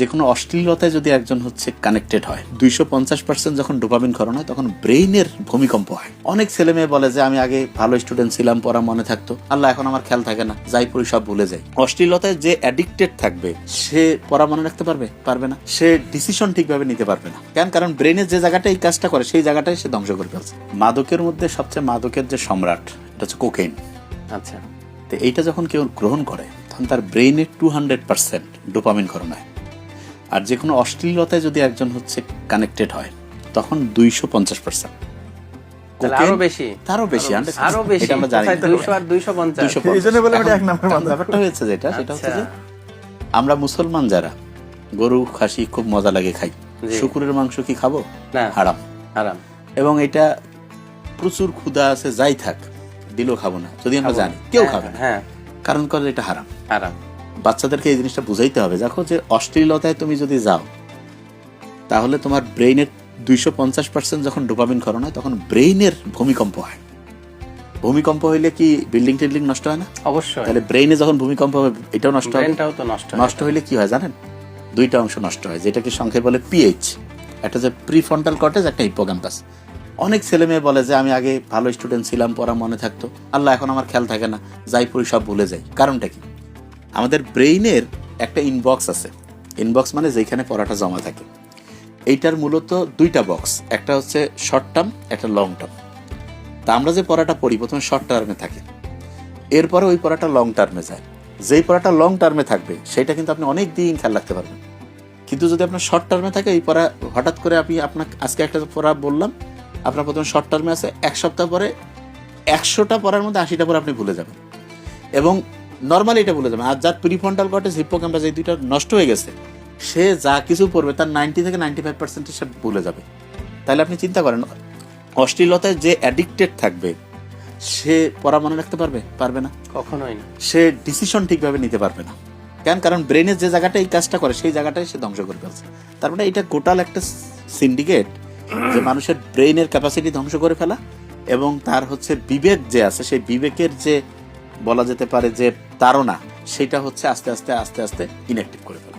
যে কোনো অশ্লীলতায় যদি একজন হচ্ছে কানেক্টেড হয় দুইশো পঞ্চাশ পার্সেন্ট যখন ডোপামিন খরণ হয় তখন ব্রেইনের ভূমিকম্প হয়। অনেক ছেলে মেয়ে বলে যে আমি আগে ভালো স্টুডেন্ট ছিলাম পড়া মনে থাকতো। আল্লাহ এখন আমার খেয়াল থাকে না যাই পড়ি সব ভুলে যাই। অশ্লীলতায় যে অ্যাডিক্টেড থাকবে সে পড়া মনে রাখতে পারবে? পারবে না। সে ডিসিশন ঠিকভাবে নিতে পারবে না। কেন? কারণ ব্রেনের যে জায়গাটা এই কাজটা করে সেই জায়গাটাই সে ধ্বংস করে ফেলছে। মাদকের মধ্যে সবচেয়ে মাদকের যে সম্রাট এটা হচ্ছে কোকেইন আচ্ছা। তো এইটা যখন কেউ গ্রহণ করে তখন তার ব্রেইনে টু হান্ড্রেড পার্সেন্ট ডোপামিন হয়। আর যে কোনো অশ্লীলতায় যদি একজন হচ্ছে কানেক্টেড হয় তখন দুইশো পঞ্চাশ পার্সেন্ট আরও বেশি। তারও বেশি আরো- বেশি। আমরা জানি। কোথায় 200 আর 250 250 এই জন্য বলে ওটা এক নম্বর এখন মাদক। ব্যাপারটা হয়েছে যেটা সেটা হচ্ছে আচ্ছা। যে আমরা মুসলমান যারা গরু খাসি খুব মজা লাগে খাই। শুকুরের মাংস কি খাব? না। হারাম। এবং এটা প্রচুর ক্ষুধা আছে যাই থাক দিলেও খাব না যদি আমরা জানি কেউ খাবে না। হ্যাঁ। কারণ করে এটা হারাম। আরাম বাচ্চাদেরকে এই জিনিসটা বুঝাইতে হবে। দেখো যে অশ্লীলতায় তুমি যদি যাও তাহলে তোমার ব্রেইনের দুইশো পঞ্চাশ পার্সেন্ট যখন ডোপামিন খরণ হয় তখন ব্রেইনের ভূমিকম্প হয়। ভূমিকম্প হইলে কি বিল্ডিং টিল্ডিং নষ্ট হয় না? অবশ্যই। তাহলে ব্রেইনে যখন ভূমিকম্প হবে এটাও নষ্ট ব্রেনটাও তো নষ্ট হয়। নষ্ট হইলে কি হয় জানেন? দুইটা অংশ নষ্ট হয় যেটাকে সংক্ষেপে বলে পিএইচ। একটা যে প্রিফ্রন্টাল কটেজ একটা হিপোক্যাম্পাস। অনেক ছেলে মেয়ে বলে যে আমি আগে ভালো স্টুডেন্ট ছিলাম পড়া মনে থাকতো। আল্লাহ এখন আমার খেয়াল থাকে না। যাই পড়ি সব ভুলে যাই। কারণটা কি? আমাদের ব্রেইনের একটা ইনবক্স আছে। ইনবক্স মানে যেখানে পড়াটা জমা থাকে। এইটার মূলত দুইটা বক্স একটা হচ্ছে শর্ট টার্ম একটা লং টার্ম তা আমরা যে পড়াটা পড়ি, প্রথমে শর্ট টার্মে থাকে। এরপরে ওই পড়াটা লং টার্মে যায়। যেই পড়াটা লং টার্মে থাকবে, সেটা কিন্তু আপনি অনেক দিন খেয়াল রাখতে পারবেন। কিন্তু যদি আপনার শর্ট টার্মে থাকে, এই পড়া হঠাৎ করে আপনি আপনাকে, আজকে একটা পড়া বললাম, আপনার প্রথমে শর্ট টার্মে আছে, এক সপ্তাহ পরে একশোটা পড়ার মধ্যে আশিটা পরে আপনি ভুলে যাবেন। এবং নর্মালি এটা ভুলে যাবেন আর যার প্রিফ্রন্টাল কর্টেজ হিপ্পোক্যাম্পাস এই দুইটা নষ্ট হয়ে গেছে সে যা কিছু পড়বে তার নাইনটি থেকে নাইনটি ফাইভ পার্সেন্ট সে ভুলে যাবে। তাহলে আপনি চিন্তা করেন অশ্লীলতায় যে অ্যাডিক্টেড থাকবে সে পড়া মনে রাখতে পারবে? পারবে না। কখনোই না। সে ডিসিশন ঠিকভাবে নিতে পারবে না। কেন? কারণ ব্রেনের যে জায়গাটা এই কাজটা করে সেই জায়গাটাই সে ধ্বংস করে ফেলছে। তার মানে এটা গোটাল একটা সিন্ডিকেট যে মানুষের ব্রেইনের ক্যাপাসিটি ধ্বংস করে ফেলা এবং তার হচ্ছে বিবেক যে আছে সেই বিবেকের যে বলা যেতে পারে যে তারা সেটা হচ্ছে আস্তে আস্তে আস্তে আস্তে ইনঅ্যাক্টিভ করে